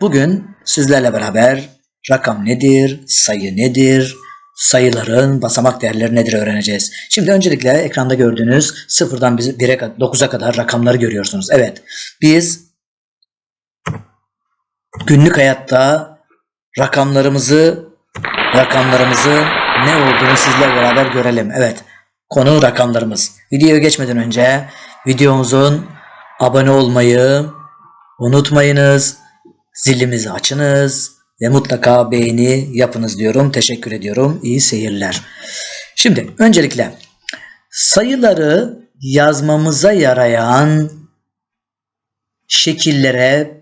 Bugün sizlerle beraber rakam nedir, sayı nedir, sayıların basamak değerleri nedir öğreneceğiz. Şimdi öncelikle ekranda gördüğünüz sıfırdan 1'e 9'a kadar rakamları görüyorsunuz. Evet biz günlük hayatta rakamlarımızı rakamlarımızı ne olduğunu sizlerle beraber görelim. Evet konu rakamlarımız. Videoya geçmeden önce videomuzun abone olmayı unutmayınız. Zilimizi açınız ve mutlaka beğeni yapınız diyorum. Teşekkür ediyorum. İyi seyirler. Şimdi öncelikle sayıları yazmamıza yarayan şekillere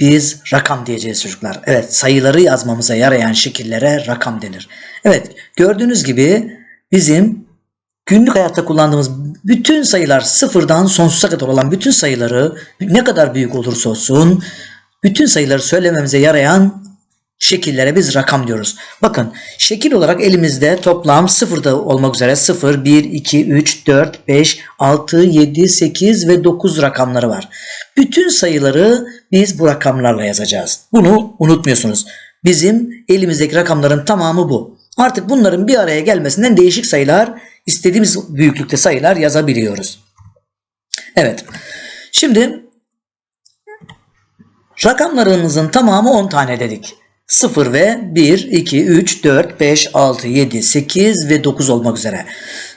biz rakam diyeceğiz çocuklar. Evet sayıları yazmamıza yarayan şekillere rakam denir. Evet gördüğünüz gibi bizim günlük hayatta kullandığımız bütün sayılar sıfırdan sonsuza kadar olan bütün sayıları ne kadar büyük olursa olsun bütün sayıları söylememize yarayan şekillere biz rakam diyoruz. Bakın şekil olarak elimizde toplam sıfırda olmak üzere 0, 1, 2, 3, 4, 5, 6, 7, 8 ve 9 rakamları var. Bütün sayıları biz bu rakamlarla yazacağız. Bunu unutmuyorsunuz. Bizim elimizdeki rakamların tamamı bu. Artık bunların bir araya gelmesinden değişik sayılar, istediğimiz büyüklükte sayılar yazabiliyoruz. Evet. Şimdi rakamlarımızın tamamı 10 tane dedik. 0 ve 1, 2, 3, 4, 5, 6, 7, 8 ve 9 olmak üzere.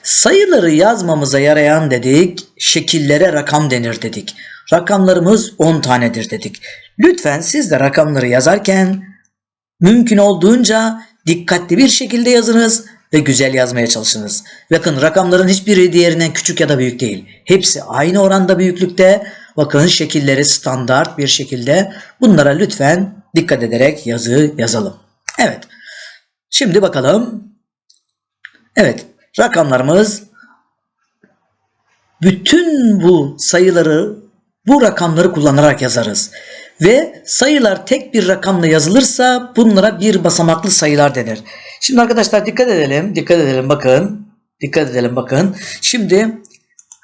Sayıları yazmamıza yarayan dedik, şekillere rakam denir dedik. Rakamlarımız 10 tanedir dedik. Lütfen siz de rakamları yazarken mümkün olduğunca dikkatli bir şekilde yazınız ve güzel yazmaya çalışınız. Bakın rakamların hiçbiri diğerinden küçük ya da büyük değil. Hepsi aynı oranda büyüklükte. Bakın şekilleri standart bir şekilde. Bunlara lütfen dikkat ederek yazı yazalım. Evet. Şimdi bakalım. Evet. Rakamlarımız bütün bu sayıları bu rakamları kullanarak yazarız. Ve sayılar tek bir rakamla yazılırsa bunlara bir basamaklı sayılar denir. Şimdi arkadaşlar dikkat edelim. Dikkat edelim bakın. Dikkat edelim bakın. Şimdi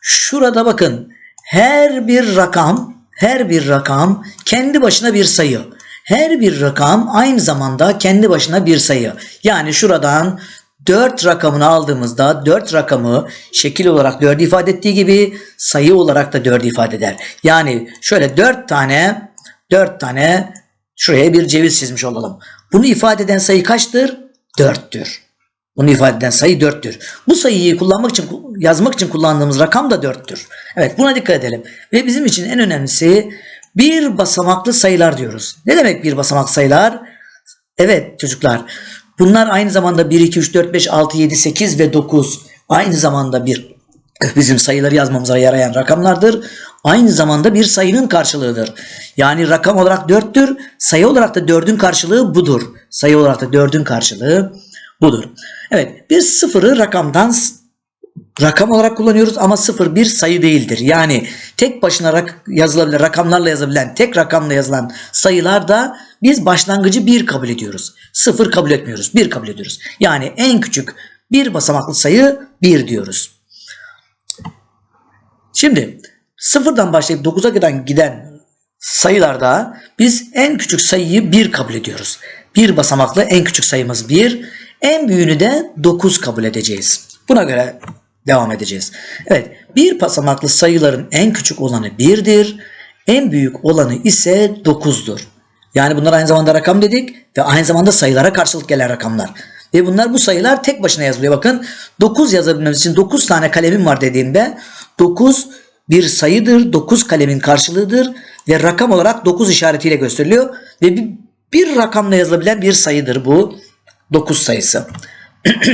şurada bakın. Her bir rakam, her bir rakam kendi başına bir sayı. Her bir rakam aynı zamanda kendi başına bir sayı. Yani şuradan 4 rakamını aldığımızda 4 rakamı şekil olarak 4 ifade ettiği gibi sayı olarak da 4 ifade eder. Yani şöyle 4 tane 4 tane şuraya bir ceviz çizmiş olalım. Bunu ifade eden sayı kaçtır? 4'tür. Bunu ifade eden sayı 4'tür. Bu sayıyı kullanmak için yazmak için kullandığımız rakam da 4'tür. Evet buna dikkat edelim. Ve bizim için en önemlisi bir basamaklı sayılar diyoruz. Ne demek bir basamaklı sayılar? Evet çocuklar bunlar aynı zamanda 1, 2, 3, 4, 5, 6, 7, 8 ve 9 aynı zamanda bir bizim sayıları yazmamıza yarayan rakamlardır. Aynı zamanda bir sayının karşılığıdır. Yani rakam olarak 4'tür. Sayı olarak da 4'ün karşılığı budur. Sayı olarak da 4'ün karşılığı budur. Evet bir sıfırı rakamdan rakam olarak kullanıyoruz ama sıfır bir sayı değildir. Yani tek başına rak yazılabilen rakamlarla yazabilen tek rakamla yazılan sayılarda biz başlangıcı bir kabul ediyoruz. Sıfır kabul etmiyoruz. Bir kabul ediyoruz. Yani en küçük bir basamaklı sayı bir diyoruz. Şimdi sıfırdan başlayıp 9'a kadar giden sayılarda biz en küçük sayıyı 1 kabul ediyoruz. Bir basamaklı en küçük sayımız 1. En büyüğünü de 9 kabul edeceğiz. Buna göre devam edeceğiz. Evet bir basamaklı sayıların en küçük olanı 1'dir. En büyük olanı ise 9'dur. Yani bunlar aynı zamanda rakam dedik ve aynı zamanda sayılara karşılık gelen rakamlar. Ve bunlar bu sayılar tek başına yazılıyor. Bakın 9 yazabilmemiz için 9 tane kalemim var dediğimde 9 bir sayıdır. 9 kalemin karşılığıdır. Ve rakam olarak 9 işaretiyle gösteriliyor. Ve bir, bir rakamla yazılabilen bir sayıdır bu. 9 sayısı.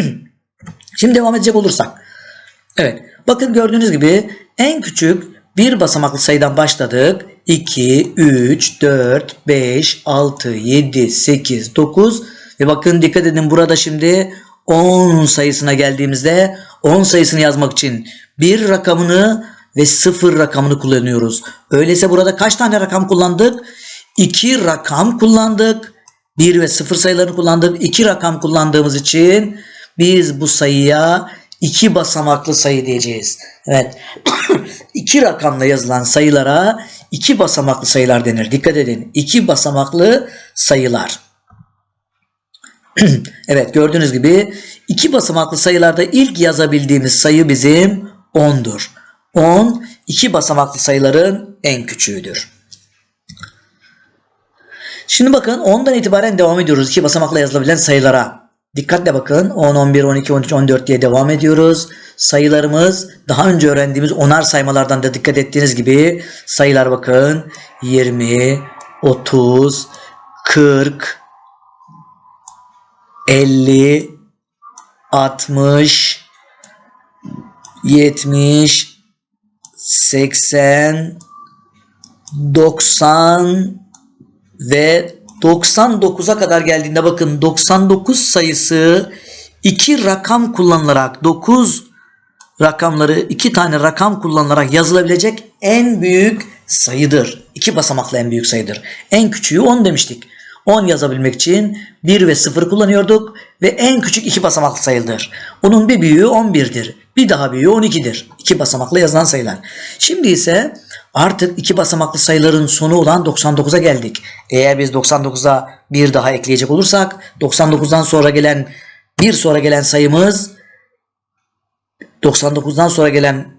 Şimdi devam edecek olursak. Evet. Bakın gördüğünüz gibi en küçük bir basamaklı sayıdan başladık. 2, 3, 4, 5, 6, 7, 8, 9 ve bakın dikkat edin burada şimdi 10 sayısına geldiğimizde 10 sayısını yazmak için bir rakamını ve 0 rakamını kullanıyoruz. Öyleyse burada kaç tane rakam kullandık? 2 rakam kullandık. 1 ve 0 sayılarını kullandık. 2 rakam kullandığımız için biz bu sayıya 2 basamaklı sayı diyeceğiz. Evet. 2 rakamla yazılan sayılara iki basamaklı sayılar denir. Dikkat edin. iki basamaklı sayılar. evet gördüğünüz gibi iki basamaklı sayılarda ilk yazabildiğimiz sayı bizim 10'dur. 10 iki basamaklı sayıların en küçüğüdür. Şimdi bakın 10'dan itibaren devam ediyoruz iki basamakla yazılabilen sayılara. Dikkatle bakın 10, 11, 12, 13, 14 diye devam ediyoruz. Sayılarımız daha önce öğrendiğimiz onar saymalardan da dikkat ettiğiniz gibi sayılar bakın 20, 30, 40, 50, 60, 70, 80, 90 ve 99'a kadar geldiğinde bakın 99 sayısı iki rakam kullanılarak 9 rakamları iki tane rakam kullanılarak yazılabilecek en büyük sayıdır. İki basamaklı en büyük sayıdır. En küçüğü 10 demiştik. 10 yazabilmek için 1 ve 0 kullanıyorduk ve en küçük iki basamaklı sayıdır. Onun bir büyüğü 11'dir. Bir daha büyüğü 12'dir. İki basamaklı yazılan sayılar. Şimdi ise artık iki basamaklı sayıların sonu olan 99'a geldik. Eğer biz 99'a bir daha ekleyecek olursak 99'dan sonra gelen bir sonra gelen sayımız 99'dan sonra gelen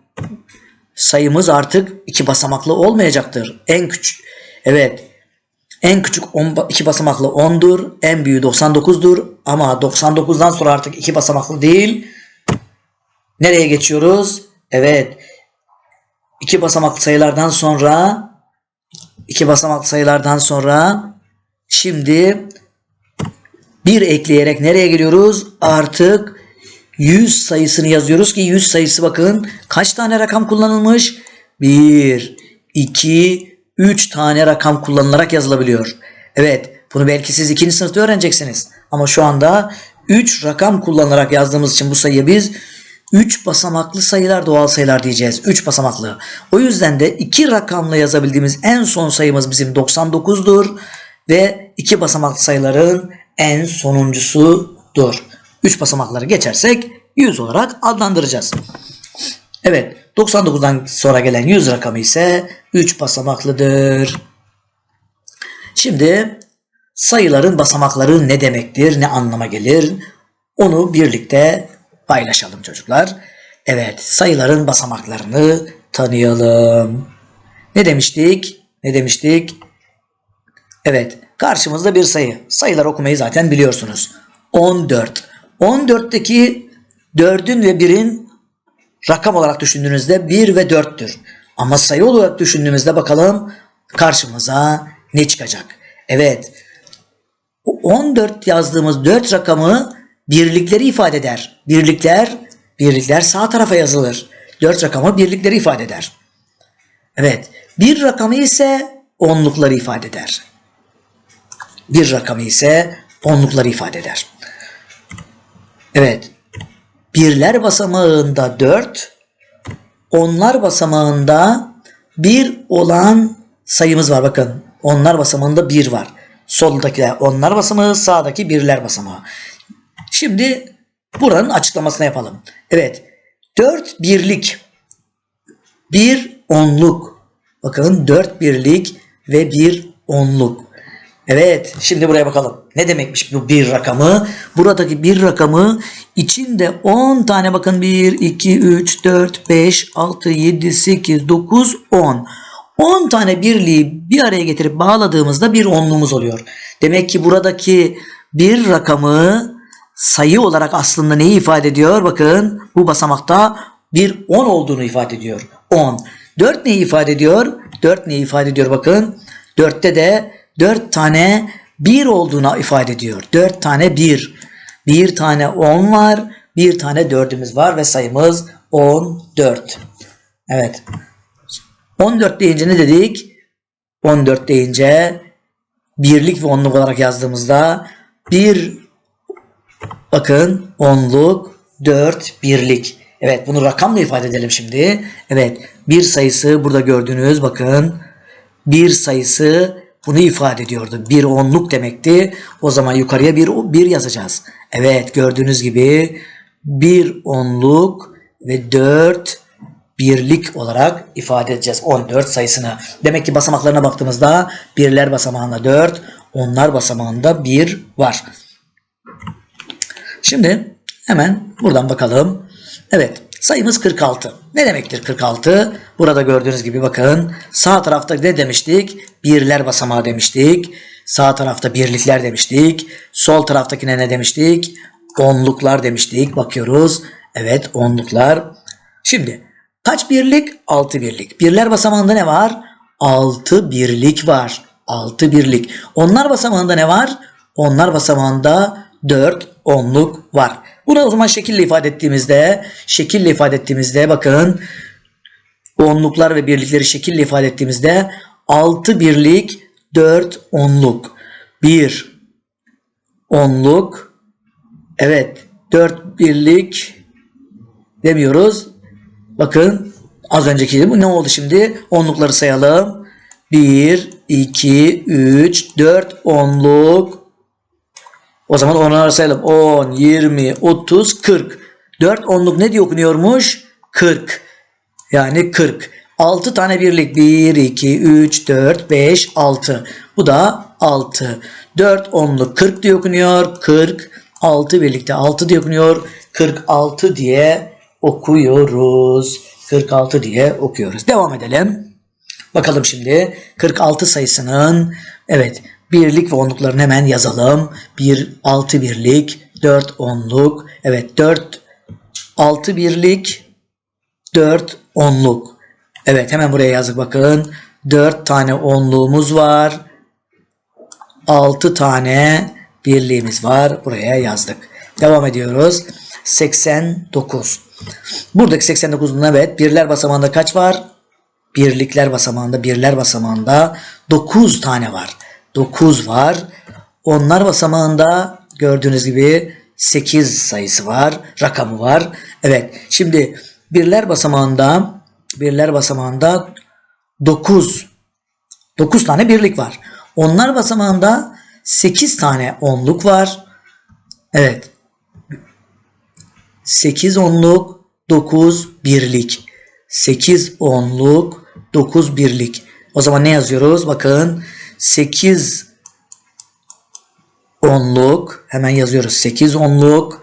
sayımız artık iki basamaklı olmayacaktır. En küçük evet en küçük 10, iki basamaklı 10'dur. En büyüğü 99'dur. Ama 99'dan sonra artık iki basamaklı değil. Nereye geçiyoruz? Evet. İki basamaklı sayılardan sonra iki basamaklı sayılardan sonra şimdi bir ekleyerek nereye geliyoruz? Artık 100 sayısını yazıyoruz ki 100 sayısı bakın kaç tane rakam kullanılmış? 1, 2, 3 tane rakam kullanılarak yazılabiliyor. Evet bunu belki siz ikinci sınıfta öğreneceksiniz. Ama şu anda 3 rakam kullanarak yazdığımız için bu sayıya biz 3 basamaklı sayılar doğal sayılar diyeceğiz. 3 basamaklı. O yüzden de 2 rakamla yazabildiğimiz en son sayımız bizim 99'dur. Ve 2 basamaklı sayıların en sonuncusudur. 3 basamakları geçersek 100 olarak adlandıracağız. Evet 99'dan sonra gelen 100 rakamı ise 3 basamaklıdır. Şimdi sayıların basamakları ne demektir, ne anlama gelir onu birlikte paylaşalım çocuklar. Evet sayıların basamaklarını tanıyalım. Ne demiştik? Ne demiştik? Evet karşımızda bir sayı. Sayılar okumayı zaten biliyorsunuz. 14. 14'teki 4'ün ve 1'in rakam olarak düşündüğünüzde 1 ve 4'tür. Ama sayı olarak düşündüğümüzde bakalım karşımıza ne çıkacak? Evet. 14 yazdığımız 4 rakamı birlikleri ifade eder. Birlikler, birlikler sağ tarafa yazılır. 4 rakamı birlikleri ifade eder. Evet. Bir rakamı ise onlukları ifade eder. Bir rakamı ise onlukları ifade eder. Evet. Birler basamağında 4, onlar basamağında 1 olan sayımız var. Bakın onlar basamağında 1 var. Soldaki onlar basamağı, sağdaki birler basamağı. Şimdi buranın açıklamasını yapalım. Evet. 4 birlik, 1 onluk. Bakın 4 birlik ve 1 onluk. Evet şimdi buraya bakalım. Ne demekmiş bu bir rakamı? Buradaki bir rakamı içinde 10 tane bakın 1, 2, 3, 4, 5, 6, 7, 8, 9, 10. 10 tane birliği bir araya getirip bağladığımızda bir onluğumuz oluyor. Demek ki buradaki bir rakamı sayı olarak aslında neyi ifade ediyor? Bakın bu basamakta bir 10 olduğunu ifade ediyor. 10. 4 neyi ifade ediyor? 4 neyi ifade ediyor bakın. 4'te de 4 tane 1 olduğuna ifade ediyor. 4 tane 1. Bir tane 10 var. Bir tane 4'ümüz var ve sayımız 14. Evet. 14 deyince ne dedik? 14 deyince birlik ve onluk olarak yazdığımızda bir bakın onluk 4 birlik. Evet bunu rakamla ifade edelim şimdi. Evet bir sayısı burada gördüğünüz bakın bir sayısı bunu ifade ediyordu. Bir onluk demekti. O zaman yukarıya bir, bir yazacağız. Evet gördüğünüz gibi bir onluk ve dört birlik olarak ifade edeceğiz 14 sayısını. Demek ki basamaklarına baktığımızda birler basamağında 4, onlar basamağında 1 var. Şimdi hemen buradan bakalım. Evet sayımız 46. Ne demektir 46? Burada gördüğünüz gibi bakın sağ tarafta ne demiştik? Birler basamağı demiştik. Sağ tarafta birlikler demiştik. Sol taraftakine ne demiştik? Onluklar demiştik. Bakıyoruz. Evet onluklar. Şimdi kaç birlik? 6 birlik. Birler basamağında ne var? 6 birlik var. 6 birlik. Onlar basamağında ne var? Onlar basamağında 4 onluk var. Bunu o zaman şekille ifade ettiğimizde, şekille ifade ettiğimizde bakın onluklar ve birlikleri şekille ifade ettiğimizde 6 birlik 4 onluk. 1 onluk evet 4 birlik demiyoruz. Bakın az önceki ne oldu şimdi? Onlukları sayalım. 1, 2, 3, 4 onluk. O zaman onları sayalım. 10, 20, 30, 40. 4 onluk ne diye okunuyormuş? 40. Yani 40. 6 tane birlik. 1, 2, 3, 4, 5, 6. Bu da 6. 4 onluk 40 diye okunuyor. 40. 6 birlikte 6 diye okunuyor. 46 diye okuyoruz. 46 diye okuyoruz. Devam edelim. Bakalım şimdi 46 sayısının evet birlik ve onluklarını hemen yazalım. 1 6 birlik, 4 onluk. Evet 4 6 birlik, 4 onluk. Evet hemen buraya yazdık bakın. 4 tane onluğumuz var. 6 tane birliğimiz var. Buraya yazdık. Devam ediyoruz. 89. Buradaki 89'un evet birler basamağında kaç var? Birlikler basamağında, birler basamağında 9 tane var. 9 var. Onlar basamağında gördüğünüz gibi 8 sayısı var, rakamı var. Evet. Şimdi birler basamağında birler basamağında 9 9 tane birlik var. Onlar basamağında 8 tane onluk var. Evet. 8 onluk, 9 birlik. 8 onluk, 9 birlik. O zaman ne yazıyoruz? Bakın 8 onluk hemen yazıyoruz. 8 onluk,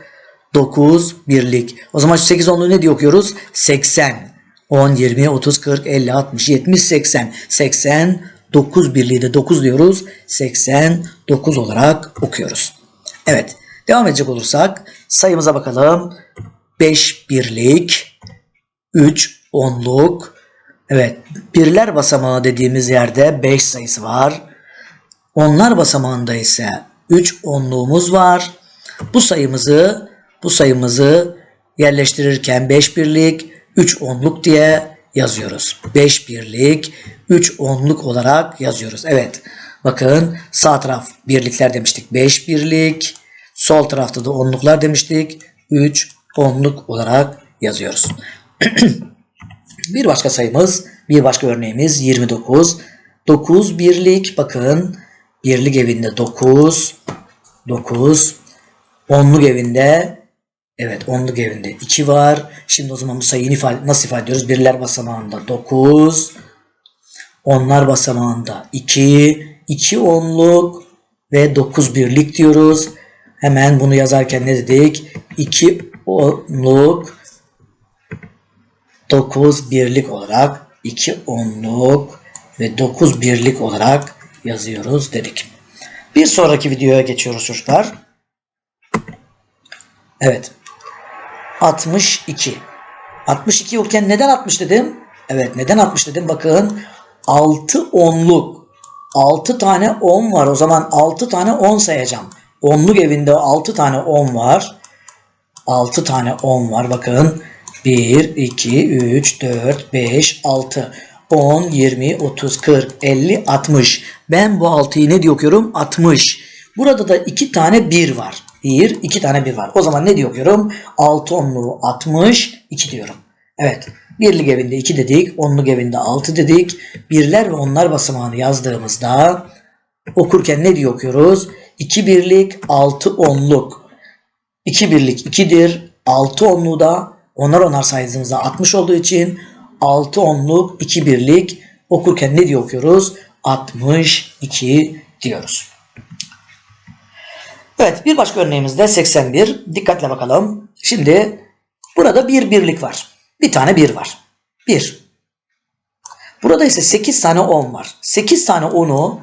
9 birlik. O zaman şu 8 onluğu ne diye okuyoruz? 80. 10, 20, 30, 40, 50, 60, 70, 80. 80, 9 birliği de 9 diyoruz. 89 olarak okuyoruz. Evet. Devam edecek olursak sayımıza bakalım. 5 birlik, 3 onluk. Evet. Birler basamağı dediğimiz yerde 5 sayısı var. Onlar basamağında ise 3 onluğumuz var. Bu sayımızı bu sayımızı yerleştirirken 5 birlik, 3 onluk diye yazıyoruz. 5 birlik, 3 onluk olarak yazıyoruz. Evet. Bakın sağ taraf birlikler demiştik. 5 birlik. Sol tarafta da onluklar demiştik. 3 onluk olarak yazıyoruz. bir başka sayımız, bir başka örneğimiz 29. 9 birlik bakın birlik evinde 9 9 onluk evinde evet onluk evinde 2 var. Şimdi o zaman bu sayıyı nasıl ifade ediyoruz? Birler basamağında 9 onlar basamağında 2 2 onluk ve 9 birlik diyoruz. Hemen bunu yazarken ne dedik? 2 onluk 9 birlik olarak 2 onluk ve 9 birlik olarak yazıyoruz dedik. Bir sonraki videoya geçiyoruz çocuklar. Evet. 62. 62 yokken neden 60 dedim? Evet neden 60 dedim? Bakın 6 onluk. 6 tane 10 var. O zaman 6 tane 10 sayacağım. Onluk evinde 6 tane 10 var. 6 tane 10 var. Bakın 1, 2, 3, 4, 5, 6, 10, 20, 30, 40, 50, 60. Ben bu 6'yı ne diye okuyorum? 60. Burada da 2 tane 1 var. 1, 2 tane 1 var. O zaman ne diye okuyorum? 6 onluğu 60, 2 diyorum. Evet. Birlik evinde 2 dedik. Onluk evinde 6 dedik. Birler ve onlar basamağını yazdığımızda okurken ne diye okuyoruz? 2 birlik 6 onluk. 2 birlik 2'dir. 6 onluğu da onar onar saydığımızda 60 olduğu için 6 onluk 2 birlik okurken ne diye okuyoruz? 62 diyoruz. Evet bir başka örneğimizde 81. Dikkatle bakalım. Şimdi burada bir birlik var. Bir tane bir var. 1. Burada ise 8 tane 10 var. 8 tane 10'u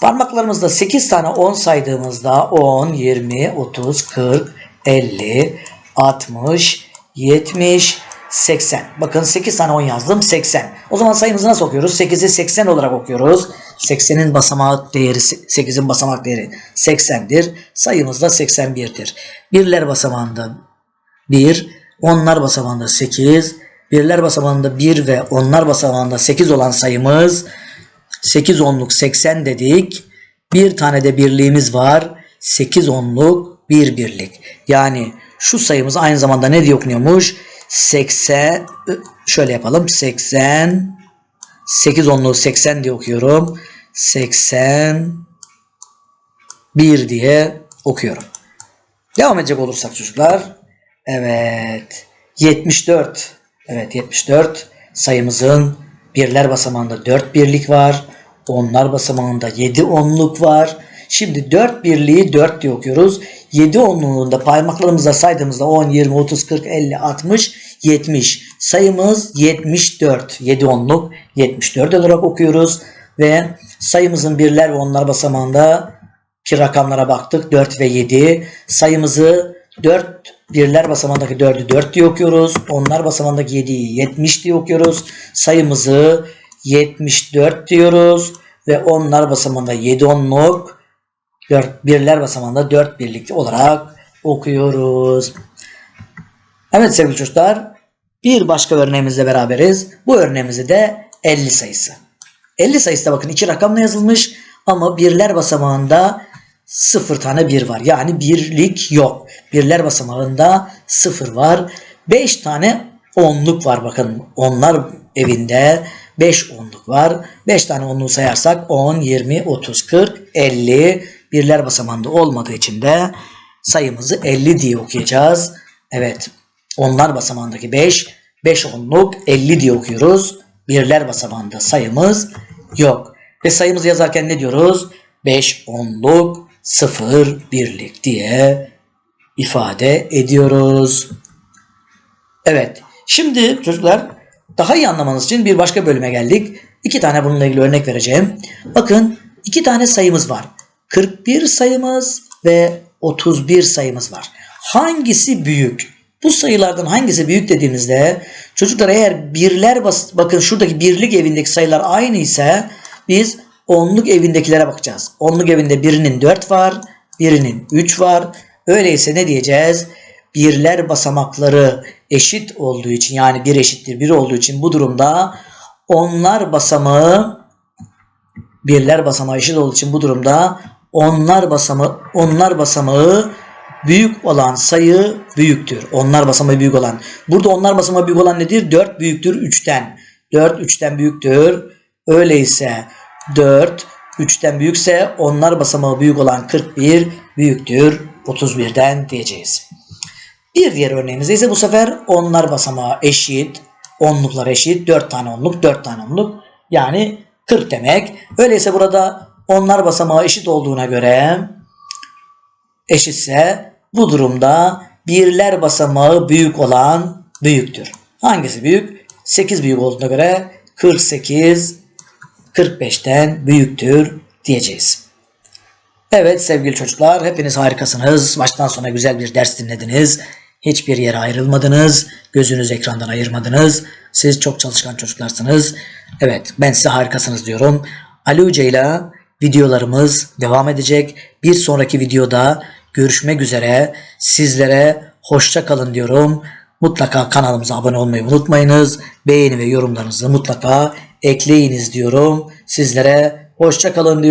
parmaklarımızda 8 tane 10 saydığımızda 10, 20, 30, 40, 50, 60, 70, 80. Bakın 8 tane 10 yazdım 80. O zaman sayımızı nasıl okuyoruz? 8'i 80 olarak okuyoruz. 80'in basamak değeri 8'in basamak değeri 80'dir. Sayımız da 81'dir. Birler basamağında 1, onlar basamağında 8, birler basamağında 1 ve onlar basamağında 8 olan sayımız 8 onluk 80 dedik. Bir tane de birliğimiz var. 8 onluk bir birlik. Yani şu sayımız aynı zamanda ne diye okunuyormuş? 80 şöyle yapalım. 80 8 onluğu 80 diye okuyorum. 80 1 diye okuyorum. Devam edecek olursak çocuklar. Evet. 74. Evet 74 sayımızın birler basamağında 4 birlik var. Onlar basamağında 7 onluk var. Şimdi 4 birliği 4 diye okuyoruz. 7 onluğunda parmaklarımızla saydığımızda 10, 20, 30, 40, 50, 60, 70. Sayımız 74. 7 onluk 74 olarak okuyoruz. Ve sayımızın birler ve onlar basamağında ki rakamlara baktık. 4 ve 7. Sayımızı 4 birler basamağındaki 4'ü 4 diye okuyoruz. Onlar basamağındaki 7'yi 70 diye okuyoruz. Sayımızı 74 diyoruz. Ve onlar basamağında 7 onluk 4 birler basamağında 4 birlikte olarak okuyoruz. Evet sevgili çocuklar bir başka örneğimizle beraberiz. Bu örneğimizde de 50 sayısı. 50 sayısı da bakın iki rakamla yazılmış ama birler basamağında 0 tane bir var. Yani birlik yok. Birler basamağında 0 var. 5 tane onluk var bakın. Onlar evinde 5 onluk var. 5 tane onluğu sayarsak 10, 20, 30, 40, 50 birler basamağında olmadığı için de sayımızı 50 diye okuyacağız. Evet. Onlar basamağındaki 5, 5 onluk 50 diye okuyoruz. Birler basamağında sayımız yok. Ve sayımızı yazarken ne diyoruz? 5 onluk 0 birlik diye ifade ediyoruz. Evet. Şimdi çocuklar daha iyi anlamanız için bir başka bölüme geldik. İki tane bununla ilgili örnek vereceğim. Bakın iki tane sayımız var. 41 sayımız ve 31 sayımız var. Hangisi büyük? Bu sayılardan hangisi büyük dediğimizde çocuklar eğer birler bas bakın şuradaki birlik evindeki sayılar aynı ise biz onluk evindekilere bakacağız. Onluk evinde birinin 4 var, birinin 3 var. Öyleyse ne diyeceğiz? Birler basamakları eşit olduğu için yani bir eşittir bir olduğu için bu durumda onlar basamağı birler basamağı eşit olduğu için bu durumda onlar basamağı onlar basamağı büyük olan sayı büyüktür. Onlar basamağı büyük olan. Burada onlar basamağı büyük olan nedir? 4 büyüktür 3'ten. 4 3'ten büyüktür. Öyleyse 4 3'ten büyükse onlar basamağı büyük olan 41 büyüktür 31'den diyeceğiz. Bir diğer örneğimizde ise bu sefer onlar basamağı eşit, onluklar eşit, 4 tane onluk, 4 tane onluk yani 40 demek. Öyleyse burada onlar basamağı eşit olduğuna göre eşitse bu durumda birler basamağı büyük olan büyüktür. Hangisi büyük? 8 büyük olduğuna göre 48 45'ten büyüktür diyeceğiz. Evet sevgili çocuklar hepiniz harikasınız. Baştan sona güzel bir ders dinlediniz. Hiçbir yere ayrılmadınız. Gözünüz ekrandan ayırmadınız. Siz çok çalışkan çocuklarsınız. Evet ben size harikasınız diyorum. Ali Hoca ile videolarımız devam edecek. Bir sonraki videoda görüşmek üzere. Sizlere hoşça kalın diyorum. Mutlaka kanalımıza abone olmayı unutmayınız. Beğeni ve yorumlarınızı mutlaka ekleyiniz diyorum. Sizlere hoşça kalın diyorum.